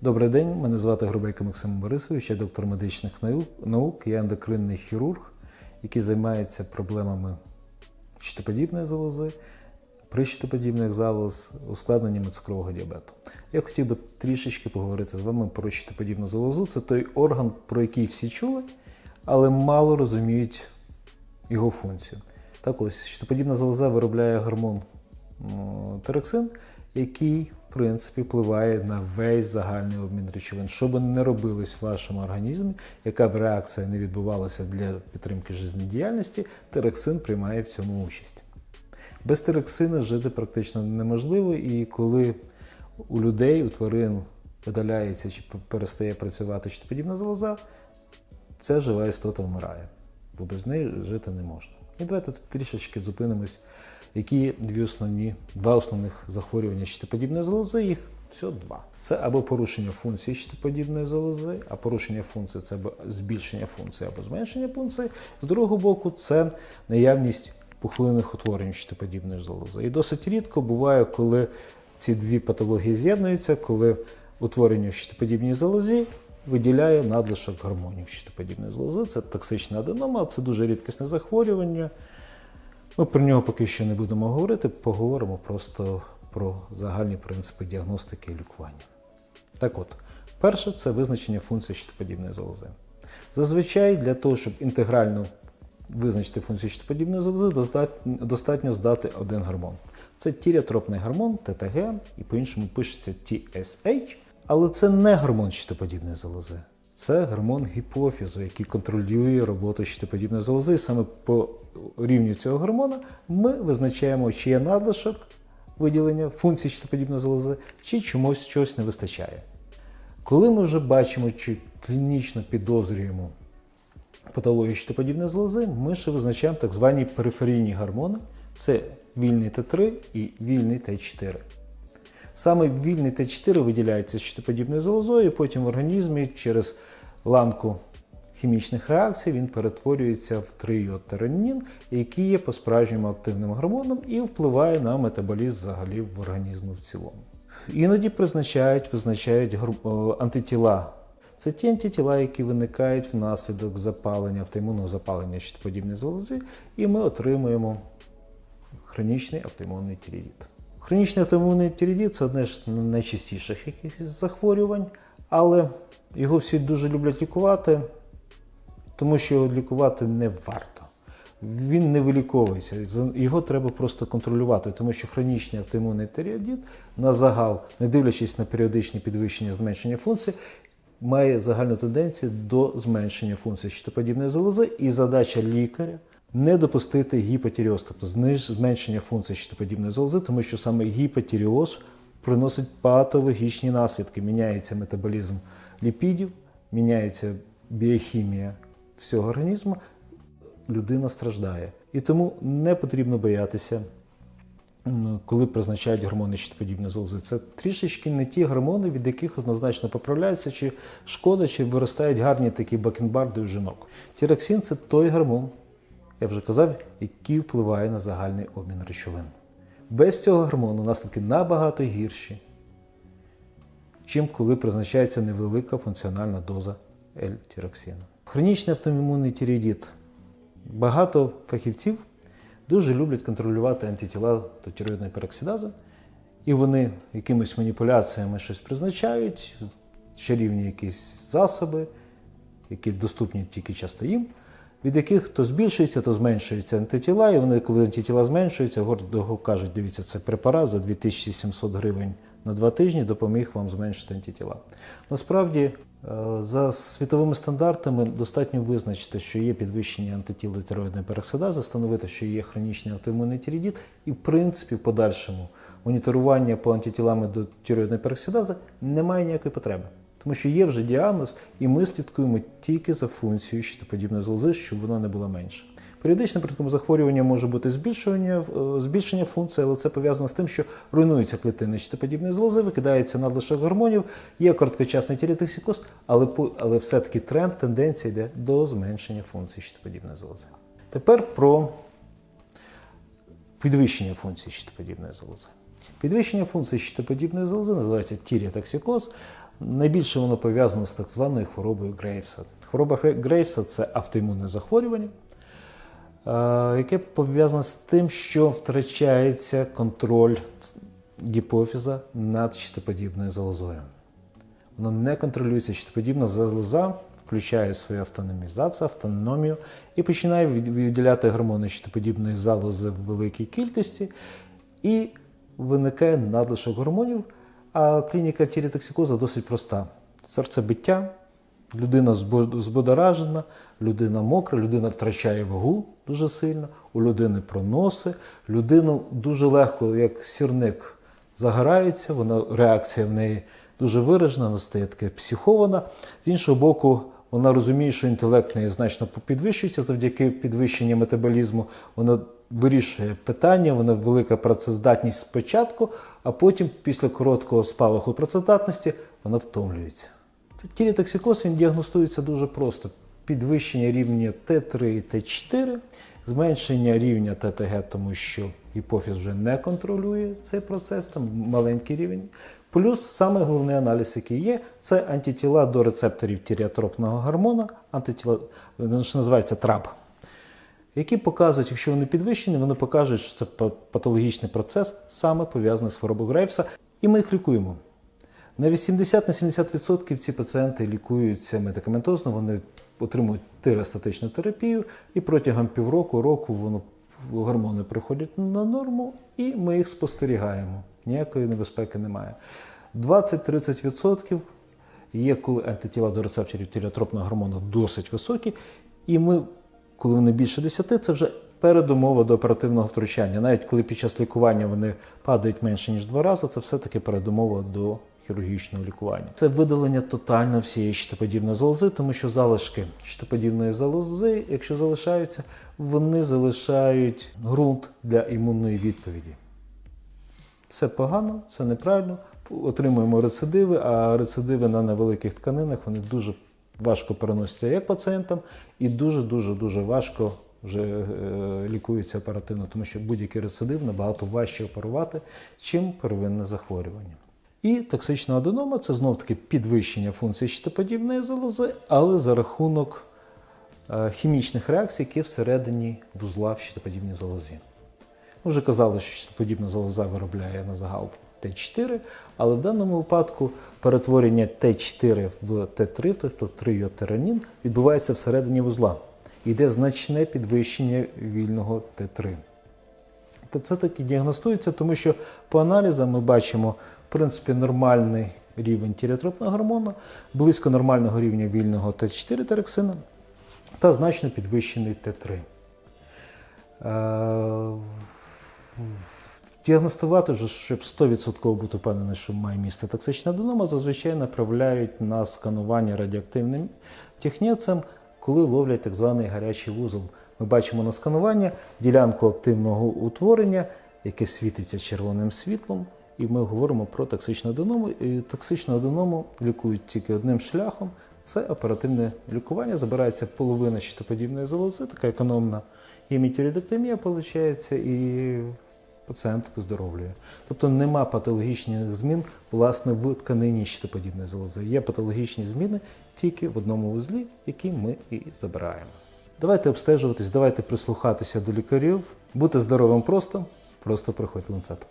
Добрий день, мене звати Грубейко Максим Борисович, я доктор медичних наук, я ендокринний хірург, який займається проблемами щитоподібної залози, прищитоподібних залоз, ускладненнями цукрового діабету. Я хотів би трішечки поговорити з вами про щитоподібну залозу. Це той орган, про який всі чули, але мало розуміють його функцію. Так ось, щитоподібна залоза виробляє гормон тероксин, який, принципі, впливає на весь загальний обмін речовин. Що би не робилось в вашому організмі, яка б реакція не відбувалася для підтримки життєдіяльності, тероксин приймає в цьому участь. Без тероксину жити практично неможливо, і коли у людей, у тварин видаляється чи перестає працювати щитоподібна залоза, ця жива істота вмирає, бо без неї жити не можна. І давайте тут трішечки зупинимось, які дві основні, два основних захворювання щитоподібної залози, їх всього два. Це або порушення функції щитоподібної залози, а порушення функції це або збільшення функції або зменшення функції. З другого боку, це наявність пухлинних утворень щитоподібної залози. І досить рідко буває, коли ці дві патології з'єднуються, коли утворення в щитоподібній залозі виділяє надлишок гормонів щитоподібної залози. Це токсична аденома, це дуже рідкісне захворювання. Ми про нього поки що не будемо говорити, поговоримо просто про загальні принципи діагностики і лікування. Так от, перше це визначення функції щитоподібної залози. Зазвичай для того, щоб інтегрально визначити функцію щитоподібної залози, достатньо, здати один гормон. Це тіріотропний гормон ТТГ, і по-іншому пишеться TSH, але це не гормон щитоподібної залози. Це гормон гіпофізу, який контролює роботу щитоподібної залози. Саме по рівню цього гормона ми визначаємо, чи є надлишок виділення функції щитоподібної залози, чи чомусь чогось не вистачає. Коли ми вже бачимо, чи клінічно підозрюємо патологію щитоподібної залози, ми ще визначаємо так звані периферійні гормони. Це вільний Т3 і вільний Т4. Саме вільний Т4 виділяється щитоподібною залозою, і потім в організмі через ланку хімічних реакцій він перетворюється в трийодтеронін, який є по-справжньому активним гормоном і впливає на метаболізм взагалі в організму в цілому. Іноді призначають, визначають антитіла. Це ті антитіла, які виникають внаслідок запалення, автоімунного запалення щитоподібної залози, і ми отримуємо хронічний автоімунний тірідіт. Хронічний автоімунний тірідіт це одне з найчастіших якихось захворювань, але його всі дуже люблять лікувати, тому що його лікувати не варто. Він не виліковується, його треба просто контролювати, тому що хронічний автоімунний тіріодіт на загал, не дивлячись на періодичні підвищення зменшення функцій, має загальну тенденцію до зменшення функції щитоподібної залози, і задача лікаря не допустити гіпотіріоз, тобто зменшення функції щитоподібної залози, тому що саме гіпотіріоз приносить патологічні наслідки. Міняється метаболізм ліпідів, міняється біохімія всього організму, людина страждає. І тому не потрібно боятися коли призначають гормони щитоподібної залози. Це трішечки не ті гормони, від яких однозначно поправляється, чи шкода, чи виростають гарні такі бакенбарди у жінок. Тіроксин це той гормон, я вже казав, який впливає на загальний обмін речовин. Без цього гормону наслідки набагато гірші, чим коли призначається невелика функціональна доза L-тіроксину. Хронічний автоімунний тіріодіт. Багато фахівців дуже люблять контролювати антитіла до тіроїдної пероксидази, і вони якимись маніпуляціями щось призначають, чарівні якісь засоби, які доступні тільки часто їм, від яких то збільшується, то зменшується антитіла, і вони, коли антитіла зменшуються, гордо кажуть, дивіться, це препарат за 2700 гривень на два тижні допоміг вам зменшити антитіла. Насправді, е, за світовими стандартами достатньо визначити, що є підвищення антитіл до тироїдної пероксидази, встановити, що є хронічний автоімунний тірідіт, і в принципі, в подальшому моніторування по антитілами до тироїдної пероксидази немає ніякої потреби. Тому що є вже діагноз, і ми слідкуємо тільки за функцією щитоподібної залози, щоб вона не була менша. Періодичним признаком захворювання може бути збільшення, е, збільшення функції, але це пов'язано з тим, що руйнуються клітини щитоподібної залози, викидається надлишок гормонів, є короткочасний тірітоксикоз, але, але все-таки тренд, тенденція йде до зменшення функції щитоподібної залози. Тепер про підвищення функції щитоподібної залози. Підвищення функції щитоподібної залози називається тіріотоксикоз. Найбільше воно пов'язано з так званою хворобою Грейвса. Хвороба Грейвса це автоімунне захворювання, е, яке пов'язане з тим, що втрачається контроль гіпофіза над щитоподібною залозою. Воно не контролюється щитоподібна залоза, включає свою автономізацію, автономію і починає від- виділяти гормони щитоподібної залози в великій кількості, і виникає надлишок гормонів. А клініка тірітоксикоза досить проста: серцебиття, людина збудоражена, людина мокра, людина втрачає вагу дуже сильно, у людини проноси, людину дуже легко, як сірник, загорається, вона реакція в неї дуже виражена, вона стає таке психована. З іншого боку, вона розуміє, що інтелект неї значно підвищується завдяки підвищенню метаболізму. Вона вирішує питання, вона велика працездатність спочатку, а потім, після короткого спалаху працездатності, вона втомлюється. Це тірітоксикоз він діагностується дуже просто: підвищення рівня Т3 і Т4, зменшення рівня ТТГ, тому що гіпофіз вже не контролює цей процес, там маленький рівень. Плюс саме головний аналіз, який є, це антитіла до рецепторів тіріотропного гормона, антитіла, називається ТРАП, які показують, якщо вони підвищені, вони покажуть, що це патологічний процес, саме пов'язаний з хворобою Грейвса, і ми їх лікуємо. На 80-70% ці пацієнти лікуються медикаментозно, вони отримують тиростатичну терапію, і протягом півроку, року воно, гормони приходять на норму, і ми їх спостерігаємо. Ніякої небезпеки немає. 20-30% є, коли антитіла до рецепторів тіріотропного гормону досить високі, і ми, коли вони більше 10, це вже передумова до оперативного втручання. Навіть коли під час лікування вони падають менше ніж два рази, це все-таки передумова до хірургічного лікування. Це видалення тотально всієї щитоподібної залози, тому що залишки щитоподібної залози, якщо залишаються, вони залишають ґрунт для імунної відповіді. Це погано, це неправильно. Отримуємо рецидиви, а рецидиви на невеликих тканинах вони дуже важко переносяться як пацієнтам, і дуже-дуже дуже важко вже е, лікуються оперативно, тому що будь-який рецидив набагато важче оперувати, чим первинне захворювання. І токсична аденома це знов таки підвищення функції щитоподібної залози, але за рахунок е, хімічних реакцій, які всередині вузла в щитоподібній залозі. Ми вже казали, що щитоподібна залоза виробляє на загал Т4, але в даному випадку перетворення Т4 в Т3, тобто трийотеранін, відбувається всередині вузла. Йде значне підвищення вільного Т3. Та це таки діагностується, тому що по аналізам ми бачимо в принципі нормальний рівень тіріотропного гормону, близько нормального рівня вільного Т4 терексина та значно підвищений Т3. Діагностувати, вже, щоб 100% бути впевнений, що має місце токсична аденома, зазвичай направляють на сканування радіоактивним технецем, коли ловлять так званий гарячий вузол. Ми бачимо на сканування ділянку активного утворення, яке світиться червоним світлом, і ми говоримо про токсичну аденому. І токсичну аденому лікують тільки одним шляхом. Це оперативне лікування. Забирається половина щитоподібної залози, така економна гемітіридектомія, виходить, і пацієнт виздоровлює. Тобто нема патологічних змін власне в тканині щитоподібної залози. Є патологічні зміни тільки в одному вузлі, які ми і забираємо. Давайте обстежуватись, давайте прислухатися до лікарів, бути здоровим просто, просто приходь ланцет.